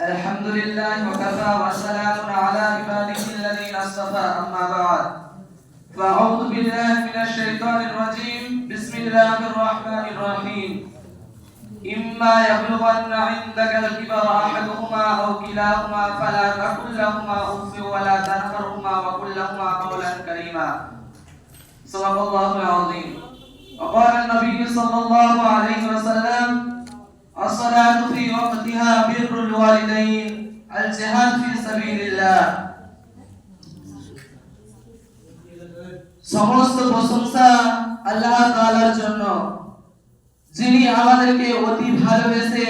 الحمد لله وكفى وسلام على عباده الذين اصطفى أما بعد. فأعوذ بالله من الشيطان الرجيم. بسم الله الرحمن الرحيم. إما يبلغن عندك الكبر أحدهما أو كلاهما فلا تقل لهما أف ولا تنهرهما وقل لهما قولا كريما. صدق الله العظيم. وقال النبي صلى الله عليه وسلم الصلاة في وقتها بر الوالدين الجهاد في سبيل الله সমস্ত প্রশংসা আল্লাহ তাআলার জন্য যিনি আমাদেরকে অতি ভালোবেসে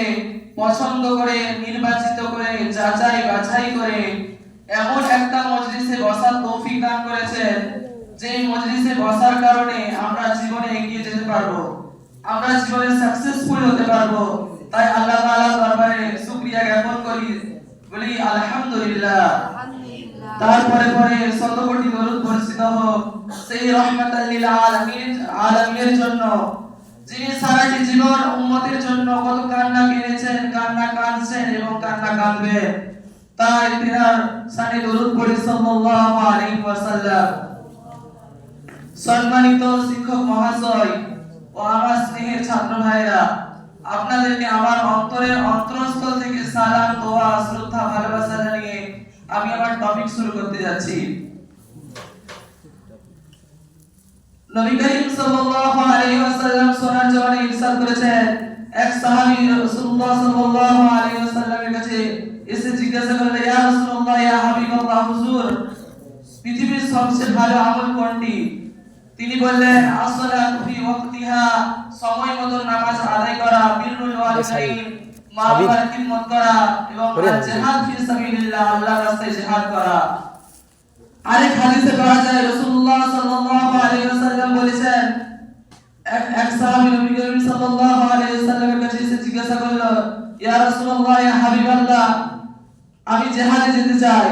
পছন্দ করে নির্বাচিত করে যাচাই বাছাই করে এমন একটা মজলিসে বসার তৌফিক দান করেছেন যে মজলিসে বসার কারণে আমরা জীবনে এগিয়ে যেতে পারবো আমরা জীবনে সাকসেসফুল হতে পারবো তাই আল্লাহ তাআলার দরবারে শুকরিয়া জ্ঞাপন করি। বলি আলহামদুলিল্লাহ। তারপরে পরে শত কোটি দরুদ বর্ষিত হোক। সেই রহমাতাল লিল আলামিন আলামিনের জন্য। যিনি সারাটি জীবন উম্মতের জন্য কত কান্না কেঁদেছেন কান্না কাঁদছেন এবং কান্না কাঁদবে। তাই তিনার সানে দরুদ পড়ি সাল্লাল্লাহু আলাইহি ওয়াসাল্লাম। সম্মানিত শিক্ষক মহাশয় ও আমার স্নেহের ছাত্র ভাইরা আপনাদেরকে আমার অন্তরের অন্তরস্থল থেকে সালাম, দোয়া, শ্রদ্ধা, ভালোবাসা জানিয়ে আমি আমার টপিক শুরু করতে যাচ্ছি। নবী করিম সাল্লাল্লাহু আলাইহি ওয়াসাল্লাম সোনার জওয়ানে ইরশাদ করেছেন, এক সাহাবী রাসূলুল্লাহ সাল্লাল্লাহু আলাইহি ওয়াসাল্লামের কাছে এসে জিজ্ঞাসা করলেন, ইয়া রাসূলুল্লাহ, ইয়া হাবিবাল্লাহ, হুজুর, পৃথিবীর সবচেয়ে ভালো আমল কোনটি? তিনি বললেন আসসালাতু ফি ওয়াক্তিহা সময় মতো নামাজ আদায় করা বিররুল ওয়ালিদাইন মা বাবার খিদমত করা এবং জিহাদ ফি সাবিলিল্লাহ আল্লাহর রাস্তায় জিহাদ করা। আরেক হাদিসে পাওয়া যায় রাসূলুল্লাহ সাল্লাল্লাহু আলাইহি ওয়াসাল্লাম বলেছেন এক এক সাহাবী নবী করিম সাল্লাল্লাহু আলাইহি ওয়াসাল্লামের কাছে এসে জিজ্ঞাসা করল ইয়া রাসূলুল্লাহ ইয়া হাবিবাল্লাহ আমি জিহাদে যেতে চাই।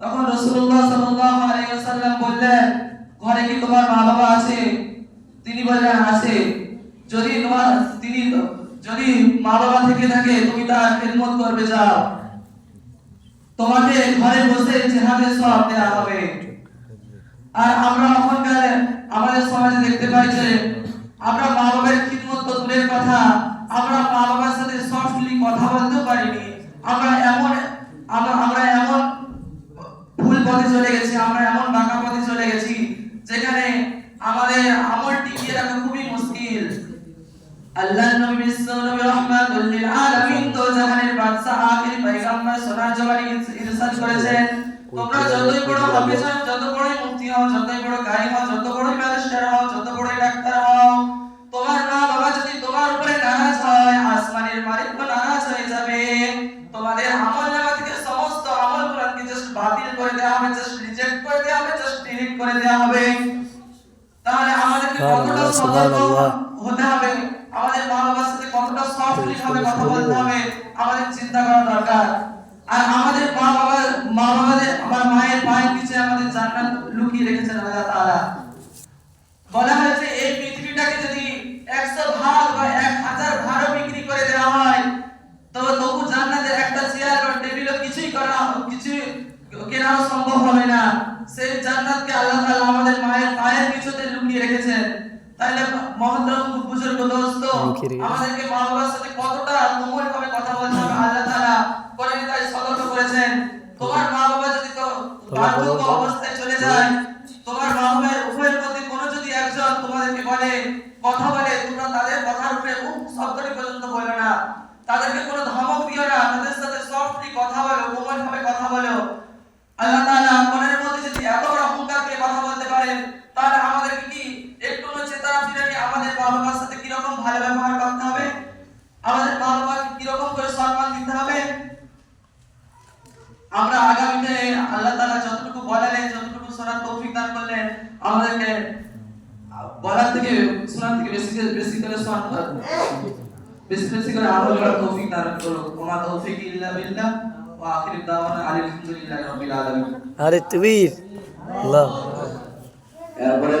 তখন রাসূলুল্লাহ সাল্লাল্লাহু আলাইহি ওয়াসাল্লাম বললেন ঘরে কি তোমার মা বাবা আছে? তিনি বললেন আছে। যদি তোমার, তিনি, যদি মা বাবা থেকে থাকে, তুমি তার খেদমত করবে, যাও। তোমাকে ঘরে বসে জেহাদের সওয়াব দেওয়া হবে। আর আমরা এখনকার আমাদের সমাজে দেখতে পাই যে, আমরা মা বাবার খিদমত দূরের কথা, আমরা মা বাবার সাথে সফটলি কথা বলতে পারিনি আমরা এমন আমরা আমরা এমন ভুল পথে চলে গেছি আমরা এমন বাঁকা পথে চলে গেছি যেখানে আমাদের তোমাদের সমস্ত বাতিল করে দেওয়া হবে জাস্ট রিজেক্ট করে দেওয়া হবে জাস্ট ডিলিট করে দেওয়া হবে। কতটা হতে হবে। আমাদের মা সাথে কতটা সফটলি ভাবে কথা বলতে হবে। আমাদের চিন্তা করা দরকার। আর আমাদের মা বাবা মা বাবাদের আমার মায়ের পায়ের নিচে আমাদের জান্নাত লুকিয়ে রেখেছেন আল্লাহ তাআলা। বলা হয়েছে এই পৃথিবীটাকে যদি 100 ভাগ বা 1000 ভাড়া বিক্রি করে দেওয়া হয় তবে তবু জান্নাতের একটা চেয়ার বা টেবিলও কিছুই করা কিছু কেনা সম্ভব হবে না। সেই জান্নাতকে আল্লাহ তাআলা আমাদের মায়ের পায়ের নিচেতে লুকিয়ে রেখেছেন তাইলে মহতরম বুজুর্গ দোস্ত আমাদেরকে মা সাথে কতটা কোমল ভাবে কথা বলতে হবে আল্লাহ তাআলা কোরআনে তাই সতর্ক করেছেন তোমার মা বাবা যদি তো বার্ধক্য অবস্থায় চলে যায় তোমার মা বাবার উভয়ের মধ্যে কোনো যদি একজন তোমাদেরকে বলে কথা বলে তোমরা তাদের কথার উপরে উফ শব্দটি পর্যন্ত বলো না তাদেরকে কোনো ধমক দিও না তাদের সাথে সফটলি কথা বলো কোমল ভাবে কথা বলো আল্লাহ তাআলা মনের মধ্যে যদি এত বড় অহংকার দিয়ে কথা বলতে পারেন তাহলে আমাদেরকে কি একটু চেতনা ফিরে নিয়ে আমাদের মা বাবার সাথে কি রকম ভালো ব্যবহার করতে হবে? আমাদের মা বাবাকে কি রকম করে সম্মান দিতে হবে? আমরা আগামীতে আল্লাহ তাআলা যতটুকু বলালেন যতটুকু শোনার তৌফিক দান করলেন আমাদেরকে বলার থেকে শোনার থেকে বেশি বেশি করে শোনার বেশি বেশি করে আমল করার তৌফিক দান করুন। ওমা তৌফিক ইল্লা বিল্লাহ ওয়া আখিরু দাওয়ানা আলহামদুলিল্লাহি রাব্বিল আলামিন। আরে তুবির আল্লাহ। এরপরে